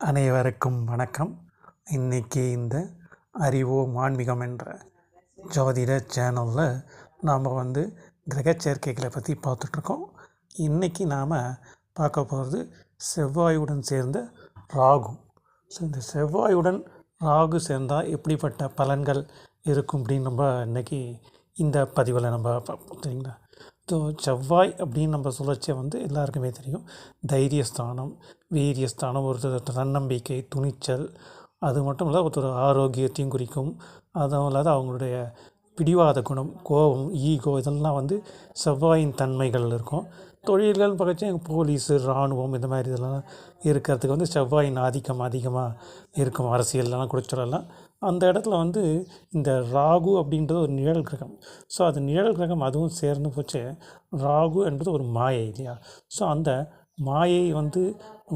அனைவருக்கும் வணக்கம். இன்றைக்கி இந்த அறிவோம் ஆன்மீகம் என்ற ஜோதிட சேனலில் நாம் வந்து கிரக சேர்க்கைகளை பற்றி பார்த்துட்ருக்கோம். இன்றைக்கி நாம் பார்க்க போகிறது செவ்வாயுடன் சேர்ந்த ராகு. ஸோ இந்த செவ்வாயுடன் ராகு சேர்ந்தால் எப்படிப்பட்ட பலன்கள் இருக்கும் அப்படின்னு நம்ம இன்றைக்கி இந்த பதிவில் நம்ம பார்ப்போம். சரிங்களா? ஸோ செவ்வாய் அப்படின்னு நம்ம சொல்லச்சே வந்து எல்லாருக்குமே தெரியும். தைரியஸ்தானம் வீரியஸ்தானம் ஒரு தன்னம்பிக்கை துணிச்சல் அது மட்டும் இல்லை ஒருத்தர் ஆரோக்கியத்தையும் குறிக்கும். அதுவும் இல்லாத அவங்களுடைய பிடிவாத குணம் கோபம் ஈகோ இதெல்லாம் வந்து செவ்வாயின் தன்மைகள் இருக்கும். தொழில்கள் பக்கச்சு போலீஸு இராணுவம் இந்த மாதிரி இதெல்லாம் இருக்கிறதுக்கு வந்து செவ்வாயின் ஆதிக்கம் அதிகமாக இருக்கும். அரசியல்லாம் குடிச்சிடலாம் அந்த இடத்துல வந்து இந்த ராகு அப்படின்றது ஒரு நிழல் கிரகம். ஸோ அது நிழல் கிரகம் அதுவும் சேர்ந்து போச்சு. ராகு என்பது ஒரு மாயை இல்லையா? ஸோ அந்த மாயை வந்து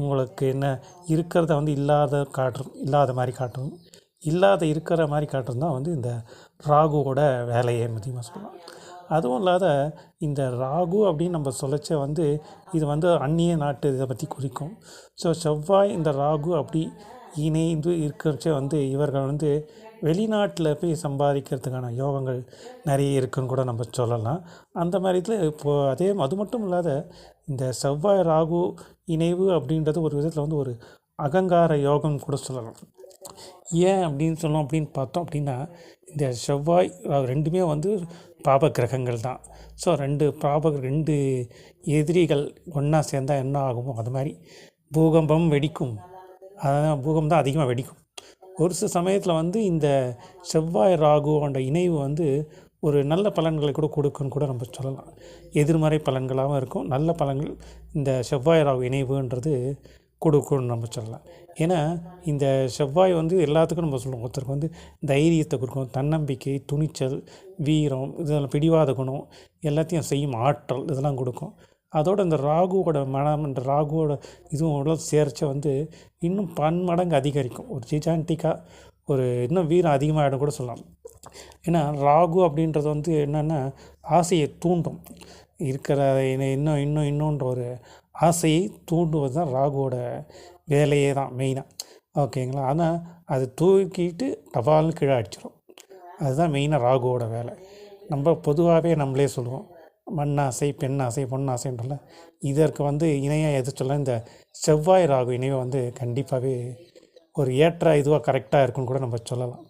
உங்களுக்கு என்ன இருக்கிறத வந்து இல்லாத காட்டும் இல்லாத மாதிரி காட்டும். இல்லாத இருக்கிற மாதிரி காட்டும் தான் வந்து இந்த ராகுவோட வேலையை அதிகமாக சொல்லலாம் அதுவும் இல்லாத இந்த ராகு அப்படின்னு நம்ம சொல்லச்ச வந்து இது வந்து அந்நிய நாட்டு இதை பற்றி குறிக்கும். ஸோ செவ்வாய் இந்த ராகு அப்படி இணைந்து இருக்கிறச்ச வந்து இவர்கள் வந்து வெளிநாட்டில் போய் சம்பாதிக்கிறதுக்கான யோகங்கள் நிறைய இருக்குன்னு கூட நம்ம சொல்லலாம். அந்த மாதிரி இதில் இப்போது அதே அது மட்டும் இல்லாத இந்த செவ்வாய் ராகு இணைவு அப்படின்றது ஒரு விதத்தில் வந்து ஒரு அகங்கார யோகம் கூட சொல்லலாம். ஏன் அப்படின்னு சொல்லணும் அப்படின்னு பார்த்தோம் அப்படின்னா இந்த செவ்வாய் ராகு ரெண்டுமே வந்து பாப கிரகங்கள் தான். ஸோ ரெண்டு பாப ரெண்டு எதிரிகள் ஒன்றா சேர்ந்தால் என்ன ஆகுமோ அது மாதிரி பூகம்பம் வெடிக்கும். அதான் பூகம்பம் தான் அதிகமாக வெடிக்கும். ஒரு சில சமயத்தில் வந்து இந்த செவ்வாய் ராகுவோட இணைவு வந்து ஒரு நல்ல பலன்களை கூட கொடுக்குன்னு கூட நம்ம சொல்லலாம். எதிர்மறை பலன்களாகவும் இருக்கும். நல்ல பலன்கள் இந்த செவ்வாய் ராகு இணைவுன்றது கொடுக்கும்னு நம்ம சொல்லலாம். ஏன்னா இந்த செவ்வாய் வந்து எல்லாத்துக்கும் நம்ம சொல்லுவோம் ஒருத்தருக்கு வந்து தைரியத்தை கொடுக்கும். தன்னம்பிக்கை துணிச்சல் வீரம் இதெல்லாம் பிடிவாத குணம் எல்லாத்தையும் செய்யும் ஆற்றல் இதெல்லாம் கொடுக்கும். அதோட இந்த ராகுவோட மனம் இந்த ராகுவோட இதுவும் உடல் வந்து இன்னும் பன்மடங்கு அதிகரிக்கும். ஒரு ஜிஜான்டிக்காக ஒரு இன்னும் வீரம் அதிகமாகிடும் கூட சொல்லலாம். ஏன்னா ராகு அப்படின்றது வந்து என்னென்னா ஆசையை தூண்டும். இருக்கிற இன்னும் இன்னும் இன்னொன்ற ஒரு ஆசையை தூண்டுவது தான் ராகுவோட வேலையே தான் மெயினாக ஓகேங்களா? ஆனால் அது தூக்கிட்டு டபால்னு கீழே அடிச்சிடும் அதுதான் மெயினாக ராகுவோட வேலை. நம்ம பொதுவாகவே நம்மளே சொல்லுவோம் மண்ணாசை பெண்ணாசை பொன்னாசைன்றல இதற்கு வந்து இணையாக எது சொல்ல இந்த செவ்வாய் ராகு இணைவை வந்து கண்டிப்பாகவே ஒரு ஏற்ற இதுவாக கரெக்டாக இருக்குன்னு கூட நம்ம சொல்லலாம்.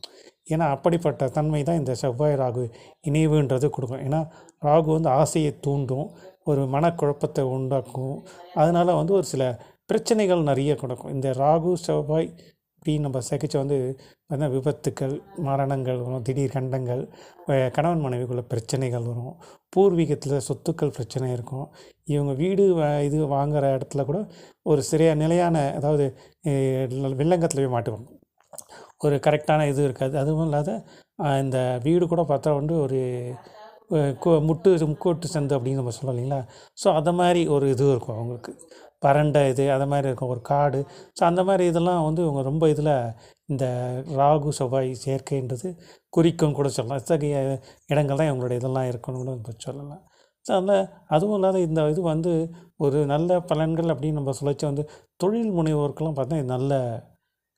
ஏன்னா அப்படிப்பட்ட தன்மை தான் இந்த செவ்வாய் ராகு இணைவுன்றது கொடுக்கும். ஏன்னா ராகு வந்து ஆசையை தூண்டும் ஒரு மனக்குழப்பத்தை உண்டாக்கும். அதனால் வந்து ஒரு சில பிரச்சனைகள் நிறைய கொடுக்கும். இந்த ராகு செவ்வாய் அப்படின்னு நம்ம சேர்க்கச்ச வந்து பார்த்தா விபத்துக்கள் மரணங்கள் வரும் திடீர் கண்டங்கள் கணவன் மனைவிக்குள்ள பிரச்சனைகள் வரும் பூர்வீகத்தில் சொத்துக்கள் பிரச்சனை இருக்கும். இவங்க வீடு இது வாங்குகிற இடத்துல கூட ஒரு சிறிய நிலையான அதாவது வெள்ளங்கத்தில் போய் மாட்டுவாங்க. ஒரு கரெக்டான இது இருக்காது. அதுவும் இல்லாத இந்த வீடு கூட பார்த்தா வந்து ஒரு முட்டு முக்கோட்டு சந்து அப்படின்னு நம்ம சொல்லலாம் இல்லைங்களா? ஸோ அதை மாதிரி ஒரு இது இருக்கும் அவங்களுக்கு. வறண்ட இது அது மாதிரி இருக்கும். ஒரு காடு. ஸோ அந்த மாதிரி இதெல்லாம் வந்து இவங்க ரொம்ப இதில் இந்த ராகு செவ்வாய் சேர்க்கைன்றது குறிக்கும் கூட சொல்லலாம். இத்தகைய இடங்கள் தான் இவங்களுடைய இதெல்லாம் இருக்கணும்னு கூட சொல்லலாம். ஸோ அதில் அதுவும் இல்லாத இந்த இது வந்து ஒரு நல்ல பலன்கள் அப்படின்னு நம்ம சொல்லிச்சு வந்து தொழில் முனைவோருக்கெல்லாம் பார்த்தா நல்ல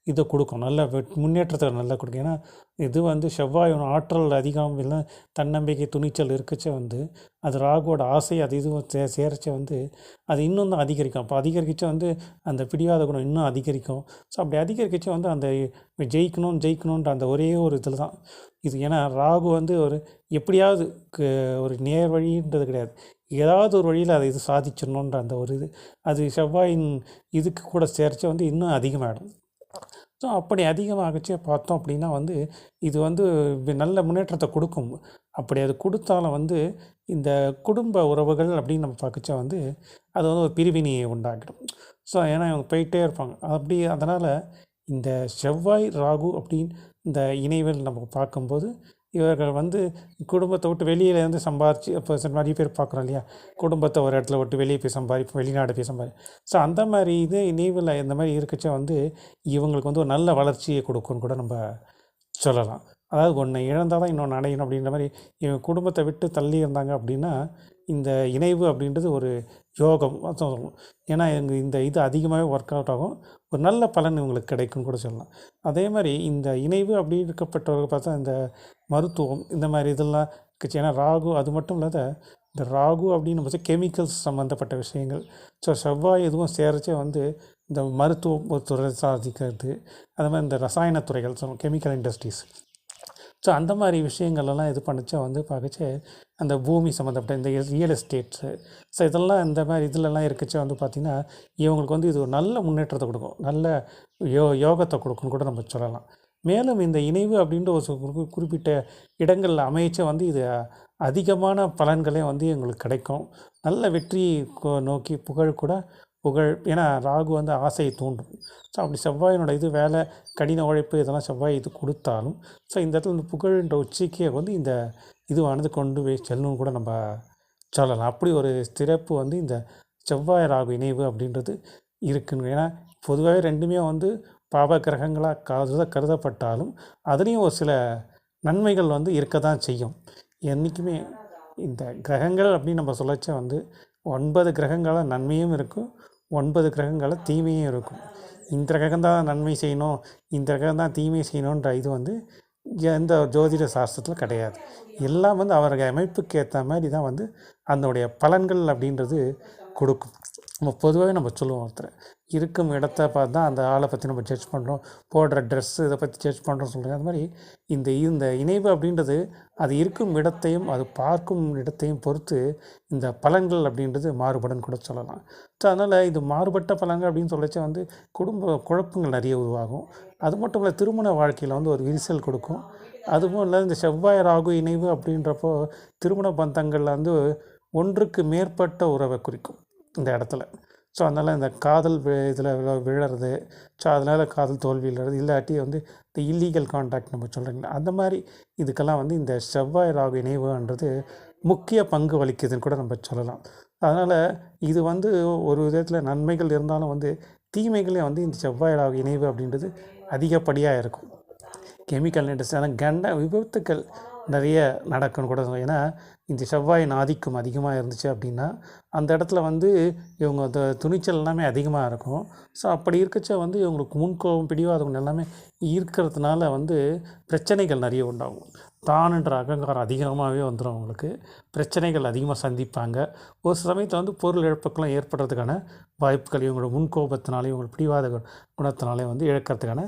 இதை கொடுக்கும். நல்ல முன்னேற்றத்தை நல்லா கொடுக்கும். ஏன்னா இது வந்து செவ்வாயோட ஆற்றல் அதிகம் இல்லை தன்னம்பிக்கை துணிச்சல் இருக்கச்ச வந்து அது ராகுவோட ஆசை அது இதுவும் சே சேரச்ச வந்து அது இன்னும் தான் அதிகரிக்கும். அப்போ அதிகரிக்கச்ச வந்து அந்த பிடிவாத குணம் இன்னும் அதிகரிக்கும். ஸோ அப்படி அதிகரிக்கச்ச வந்து அந்த ஜெயிக்கணும் ஜெயிக்கணுன்ற அந்த ஒரே ஒரு இதில் தான். இது ஏன்னா ராகு வந்து ஒரு எப்படியாவது ஒரு நேர் வழின்றது கிடையாது. ஏதாவது ஒரு வழியில் அதை இது சாதிச்சிடணுன்ற அந்த ஒரு இது அது செவ்வாயின் இதுக்கு கூட சேர்ச்ச வந்து இன்னும் அதிகமாகிடும் ஸோ அப்படி அதிகமாகச்சு பார்த்தோம் அப்படின்னா வந்து இது வந்து நல்ல முன்னேற்றத்தை கொடுக்கும். அப்படி அது கொடுத்தாலும் வந்து இந்த குடும்ப உறவுகள் அப்படின்னு நம்ம பார்க்கச்சா வந்து அது வந்து ஒரு பிரிவினையை உண்டாக்கிடும். ஸோ ஏன்னா இவங்க போயிட்டே இருப்பாங்க. அப்படி அதனால் இந்த செவ்வாய் ராகு அப்படின்னு இந்த இணைவில் நம்ம பார்க்கும்போது இவர்கள் வந்து குடும்பத்தை விட்டு வெளியில் இருந்து சம்பாரிச்சு இப்போ நிறைய பேர் பார்க்குறோம் இல்லையா? குடும்பத்தை ஒரு இடத்துல விட்டு வெளியே போய் சம்பாதிப்போம் வெளிநாடு போய் சம்பாதி ஸோ அந்த மாதிரி இது நினைவில் இந்த மாதிரி இருக்கச்ச வந்து இவங்களுக்கு வந்து ஒரு நல்ல வளர்ச்சியை கொடுக்குன்னு கூட நம்ம சொல்லலாம். அதாவது ஒன்று இழந்தால் தான் இன்னொன்று அடையணும் அப்படின்ற மாதிரி இவங்க குடும்பத்தை விட்டு தள்ளி இருந்தாங்க அப்படின்னா இந்த இணைவு அப்படின்றது ஒரு யோகம் சொல்லணும் ஏன்னா எங்கள் இந்த இது அதிகமாகவே ஒர்க் அவுட் ஆகும். ஒரு நல்ல பலன் இவங்களுக்கு கிடைக்கும்னு கூட சொல்லலாம். அதே மாதிரி இந்த இணைவு அப்படி இருக்கப்பட்டவர்கள் பார்த்தா இந்த மருத்துவம் இந்த மாதிரி இதெல்லாம் இருக்குச்சு ஏன்னா ராகு அது மட்டும் இல்லாத இந்த ராகு அப்படின்னு பார்த்தா கெமிக்கல்ஸ் சம்மந்தப்பட்ட விஷயங்கள். ஸோ செவ்வாய் எதுவும் சேரச்சே வந்து இந்த மருத்துவம் ஒரு துறை சாதிக்கிறது. அது மாதிரி இந்த ரசாயன துறைகள் சொல்லுவோம் கெமிக்கல் இண்டஸ்ட்ரீஸ் ஸோ அந்த மாதிரி விஷயங்கள்லாம் இது பண்ணிச்சா வந்து பார்க்கச்சே அந்த பூமி சம்மந்தப்பட்ட இந்த ரியல் எஸ்டேட்ஸு. ஸோ இதெல்லாம் இந்த மாதிரி இதிலெல்லாம் இருக்குச்சு வந்து பார்த்திங்கன்னா இவங்களுக்கு வந்து இது ஒரு நல்ல முன்னேற்றத்தை கொடுக்கும். நல்ல யோ யோகத்தை கொடுக்குன்னு கூட நம்ம சொல்லலாம். மேலும் இந்த இணைவு அப்படின்ற ஒரு குறிப்பிட்ட இடங்களில் அமைச்சு வந்து இது அதிகமான பலன்களே வந்து எங்களுக்கு கிடைக்கும். நல்ல வெற்றி நோக்கி புகழ் கூட புகழ் ஏன்னா ராகு வந்து ஆசையை தூண்டும். ஸோ அப்படி செவ்வாயினோட இது வேலை கடின உழைப்பு இதெல்லாம் செவ்வாய் இது கொடுத்தாலும் ஸோ இந்த இடத்துல இந்த புகழ்ன்ற உச்சிக்கே வந்து இந்த இதுவானது கொண்டு போய் செல்லணும்னு கூட நம்ம சொல்லலாம். அப்படி ஒரு சிறப்பு வந்து இந்த செவ்வாய் ராகு இணைவு அப்படின்றது இருக்குங்க. ஏன்னா பொதுவாகவே ரெண்டுமே வந்து பாப கிரகங்களாக கருத கருதப்பட்டாலும் அதுலேயும் ஒரு சில நன்மைகள் வந்து இருக்க தான் செய்யும். என்றைக்குமே இந்த கிரகங்கள் அப்படின்னு நம்ம சொல்லச்ச வந்து ஒன்பது கிரகங்களால் நன்மையும் இருக்கும் ஒன்பது கிரகங்களால் தீமையும் இருக்கும். இந்த கிரகம் தான் நன்மை செய்யணும் இந்த கிரகம் தான் தீமை செய்யணுன்ற இது வந்து எந்த ஜோதிட சாஸ்திரத்தில் கிடையாது. எல்லாம் வந்து அவருடைய அமைப்புக்கு ஏற்ற மாதிரி தான் வந்து அதனுடைய பலன்கள் அப்படின்றது கொடுக்கும். நம்ம பொதுவாகவே நம்ம சொல்லுவோம் ஒருத்தர் இருக்கும் இடத்த பார்த்து தான் அந்த ஆளை பற்றி நம்ம ஜட்ஜ் பண்ணுறோம் போடுற ட்ரெஸ்ஸு இதை பற்றி ஜட்ஜ் பண்ணுறோம் சொல்கிறேன் அது மாதிரி இந்த இந்த இணைவு அப்படின்றது அது இருக்கும் இடத்தையும் அது பார்க்கும் இடத்தையும் பொறுத்து இந்த பலன்கள் அப்படின்றது மாறுபடுன்னு கூட சொல்லலாம். ஸோ அதனால் இது மாறுபட்ட பலங்கள் அப்படின்னு சொல்லச்சா வந்து குடும்ப குழப்பங்கள் நிறைய உருவாகும். அது மட்டும் இல்லை திருமண வாழ்க்கையில் வந்து ஒரு விரிசல் கொடுக்கும். அதுவும் இல்லை இந்த செவ்வாய் ராகு இணைவு அப்படின்றப்போ திருமண பந்தங்களில் வந்து ஒன்றுக்கு மேற்பட்ட உறவை குறிக்கும். இந்த இடத்துல. ஸோ அதனால் இந்த காதல் இதில் விழறது ஸோ அதனால் காதல் தோல்வி விழுறது இல்லாட்டி வந்து இந்த இல்லீகல் கான்டாக்ட் நம்ம சொல்கிறீங்களா அந்த மாதிரி இதுக்கெல்லாம் வந்து இந்த செவ்வாய் ராகு இணைவுன்றது முக்கிய பங்கு வகிக்குதுன்னு கூட நம்ம சொல்லலாம். அதனால் இது வந்து ஒரு விதத்தில் நன்மைகள் இருந்தாலும் வந்து தீமைகளே வந்து இந்த செவ்வாய் ராகு இணைவு அப்படின்றது அதிகப்படியாக இருக்கும். கெமிக்கல் இண்டஸ்ட்ரி அதான் கண்ட விபத்துக்கள் நிறைய நடக்கும்னு கூட சொல்லலாம். ஏன்னா இந்த செவ்வாயின் ஆதிக்கம் அதிகமாக இருந்துச்சு அப்படின்னா அந்த இடத்துல வந்து இவங்க அந்த துணிச்சல் எல்லாமே அதிகமாக இருக்கும். ஸோ அப்படி இருக்கச்ச வந்து இவங்களுக்கு முன்கோபம் பிடிவாதம் எல்லாமே இருக்கிறதுனால வந்து பிரச்சனைகள் நிறைய உண்டாகும். தானுன்ற அகங்காரம் அதிகமாகவே வந்துடும் அவங்களுக்கு. பிரச்சனைகள் அதிகமாக சந்திப்பாங்க. ஒரு சமயத்தில் வந்து பொருள் இழப்புக்கெல்லாம் ஏற்படுறதுக்கான வாய்ப்புகள் இவங்களோட முன்கோபத்தினாலே இவங்களோட பிடிவாத குணத்தினாலே வந்து இழக்கிறதுக்கான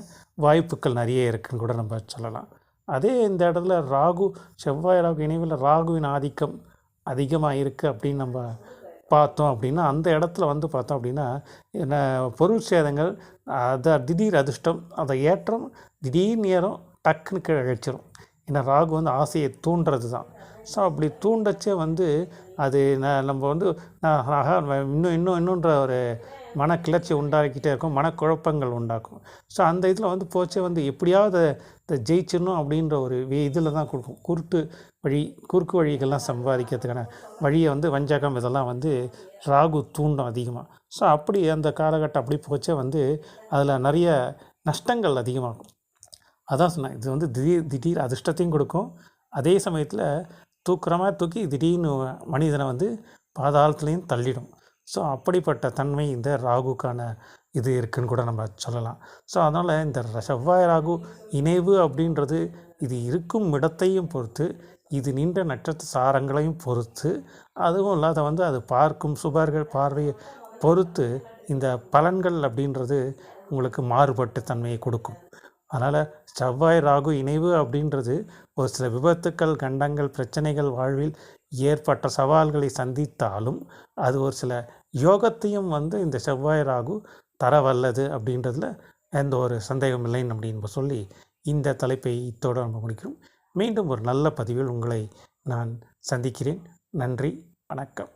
வாய்ப்புகள் நிறைய இருக்குன்னு கூட நம்ம சொல்லலாம். அதே இந்த இடத்துல ராகு செவ்வாய் ராகு இணைவில் ராகுவின் ஆதிக்கம் அதிகமாக இருக்குது அப்படின்னு நம்ம பார்த்தோம் அப்படின்னா அந்த இடத்துல வந்து பார்த்தோம் அப்படின்னா என்ன பொருள் சேதங்கள் அதை திடீர் அதிர்ஷ்டம் அதை ஏற்றம் திடீர் நேரம் டக்குன்னு கீழே அழிச்சிரும். ஏன்னா ராகு வந்து ஆசையை தூண்டுறது தான் ஸோ அப்படி தூண்டச்சே வந்து அது நம்ம வந்து நான் இன்னும் இன்னும் இன்னுன்ற ஒரு மன கிளர்ச்சி உண்டாக்கிட்டே இருக்கும் மனக்குழப்பங்கள் உண்டாக்கும். ஸோ அந்த இதில் வந்து போச்சே வந்து எப்படியாவது இதை ஜெயிச்சிடணும் அப்படின்ற ஒரு இதில் தான் கொடுக்கும். குருட்டு வழி குறுக்கு வழிகள்லாம் சம்பாதிக்கிறதுக்கான வழியை வந்து வஞ்சகம் இதெல்லாம் வந்து ராகு தூண்டும் அதிகமாக ஸோ அப்படி அந்த காலகட்டம் அப்படி போச்சே வந்து அதில் நிறைய நஷ்டங்கள் அதிகமாகும். அதான் சொன்னேன் இது வந்து திடீர் திடீர் அதிர்ஷ்டத்தையும் கொடுக்கும். அதே சமயத்தில் தூக்குறமாக தூக்கி திடீர்னு மனிதனை வந்து பாதாளத்துலேயும் தள்ளிடும். ஸோ அப்படிப்பட்ட தன்மை இந்த ராகுக்கான இது இருக்குன்னு கூட நம்ம சொல்லலாம். ஸோ அதனால் இந்த செவ்வாய் ராகு இணைவு அப்படின்றது இது இருக்கும் இடத்தையும் பொறுத்து இது நின்ற நட்சத்திர சாரங்களையும் பொறுத்து அதுவும் இல்லாத வந்து அது பார்க்கும் சுபர்கள் பார்வையை பொறுத்து இந்த பலன்கள் அப்படின்றது உங்களுக்கு மாறுபட்ட தன்மையை கொடுக்கும். அதனால் செவ்வாய் ராகு இணைவு அப்படின்றது ஒரு சில விபத்துக்கள் கண்டங்கள் பிரச்சனைகள் வாழ்வில் ஏற்பட்ட சவால்களை சந்தித்தாலும் அது ஒரு சில யோகத்தையும் வந்து இந்த செவ்வாய் ராகு தர வல்லது அப்படின்றதுல எந்த ஒரு சந்தேகம் இல்லைன்னு அப்படின்னு சொல்லி இந்த தலைப்பை இத்தோடு நம்ம முடிக்கிறோம். மீண்டும் ஒரு நல்ல பதிவில் உங்களை நான் சந்திக்கிறேன். நன்றி. வணக்கம்.